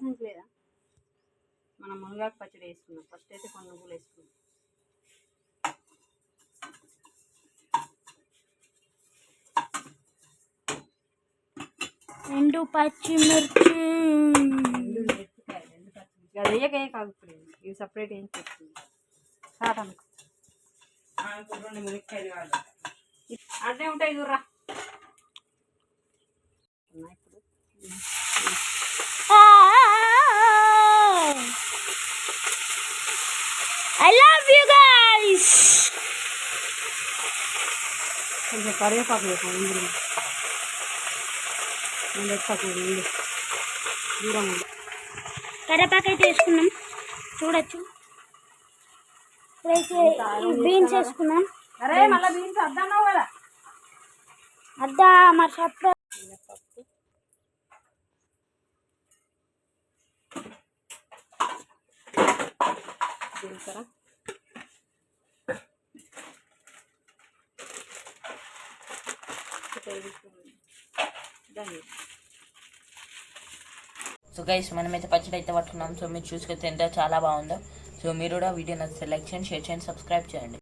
సంచి లేదా మనం మునగాకు పచ్చడి వేసుకున్నాం ఫస్ట్ అయితే కొన్ని నువ్వులు వేసుకున్నాం రెండు పచ్చిమిర్చి అది వేయకే కాదు ఇప్పుడు ఇవి. సపరేట్ ఏం చెప్తుంది కాదు అంటే ఉంటాయి చూడరా ఉన్నాయి ఇప్పుడు ఐ లవ్ యూ గైస్ కొంచెం కరివేపాకు వేసాం ఇందులో. నేను ఎత్తాకు ఇందు దూరం ఉంది కరివేపాకు అయితే వేసుకున్నాం. చూడొచ్చు. బీన్స్ వేసుకున్నాం. అరే మళ్ళీ బీన్స్ అద్దన్నావు కదా. అద్దా మరి సప్ప జీలకర్ర సో గైస్ మనమైతే పచ్చడి అయితే పట్టుకున్నాం. సో మీరు చూసుకొని తింటే చాలా బాగుందో. సో మీరు కూడా వీడియో నచ్చితే లైక్ చేయండి షేర్ చేయండి సబ్స్క్రైబ్ చేయండి.